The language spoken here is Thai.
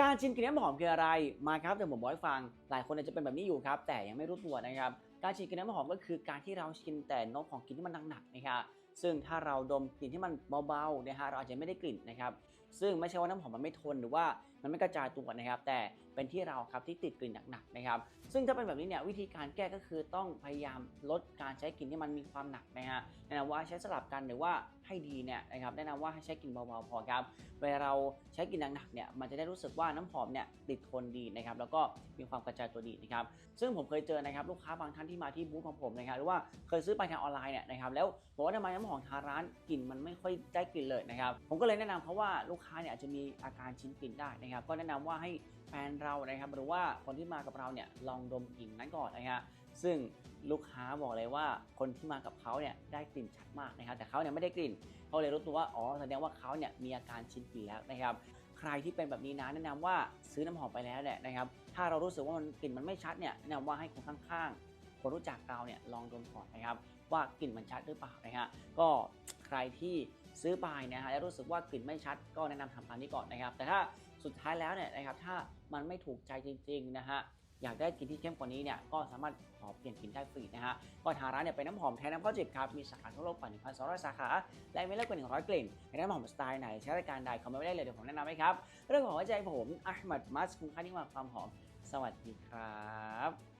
การชิมกลิ่นน้ำหอมคืออะไรมาครับเดี๋ยวผมบอกให้ฟังหลายคนอาจจะเป็นแบบนี้อยู่ครับ แต่ยังไม่รู้ตัวนะครับ การชิมกลิ่นน้ำหอมก็คือการที่เราชิมแต่นกของกลิ่นที่มันหนักๆนะครับซึ่งถ้าเราดมกลิ่นที่มันเบาๆนะฮะเราอาจจะไม่ได้กลิ่นนะครับ ซึ่งไม่ใช่ว่าน้ำหอมมันไม่ทนหรือว่ามันไม่กระจายตัวนะครับ แต่เป็นที่เราครับที่ติดกลิ่นหนักๆนะครับ ซึ่งถ้าเป็นแบบนี้เนี่ยวิธีการแก้ก็คือต้องพยายามลดการใช้กลิ่นที่มันมีความหนักนะฮะแนะนำว่าใช้สลับกันหรือว่าให้ดีเนี่ยนะครับแนะนำว่าให้ใช้กลิ่นเบาๆพอครับเวลาเราใช้กลิ่นหนักๆเนี่ยมันจะได้รู้สึกว่าน้ำหอมเนี่ยติดทนดีนะครับแล้วก็มีความกระจายตัวดีนะครับซึ่งผมเคยเจอนะครับลูกค้าบางท่านที่มาที่บูธของผมนะครับหรือว่าเคยซื้อไปทางออนไลน์เนี่ยนะครับแล้วบอกว่าทำไมน้ำหอมทางร้านกลิ่นมันไม่ค่อยได้กลิ่นเลยนะครับผมก็เลยแนะนำเขาะว่าลูกค้าเนี่ยอาจจะมีอาการชินกลิ่นได้นะครับก็แนะนำว่าให้แฟนเรานะครับหรือว่าคนที่มากับเราเนี่ยลองดมกลิ่นนั้นก่อนนะฮะซึ่งลูกค้าบอกเลยว่าคนที่มากับเขาเนี่ยได้กลิ่นชัดมากนะครับแต่เขาเนี่ยไม่ได้กลิ่นเขาเลยรู้ตัวว่าอ๋อแสดงว่าเขาเนี่ยมีอาการชินกลิ่นแล้วนะครับใครที่เป็นแบบนี้นะแนะนำว่าซื้อน้ำหอมไปแล้วเนี่ยนะครับถ้าเรารู้สึกว่ามันกลิ่นมันไม่ชัดเนี่ยแนะนำว่าให้คนข้างๆ คนรู้จักเราเนี่ยลองดมก่อนนะครับ ว่ากลิ่นมันชัดหรือเปล่านะฮะก็ใครที่ซื้อไปนะฮะแล้วรู้สึกว่ากลิ่นไม่ชัดก็แนะนำทำตามนี้ก่อนนะครับ แต่ถ้าสุดท้ายแล้วเนี่ยนะครับถ้ามันไม่ถูกใจจริงๆนะฮะอยากได้กลิ่นที่เข้มกว่านี้เนี่ยก็สามารถขอเปลี่ยนกลิ่นได้ฟรีนะฮะก็ทางร้านเนี่ยเป็นน้ำหอมแท้น้ำข้าวจิบครับ มีสาขาทั่วโลกกว่า 1,200 สาขา และมีเลิกกว่า 100 กลิ่นในน้ำหอมสไตล์ไหนใช้รายการใดคอมเมนต์ไว้ได้เลยเดี๋ยวผมแนะนำให้ครับ เรื่องของหัวใจผมอัลมัดมัสคุณค่านิ่งกว่าความหอม สวัสดีครับ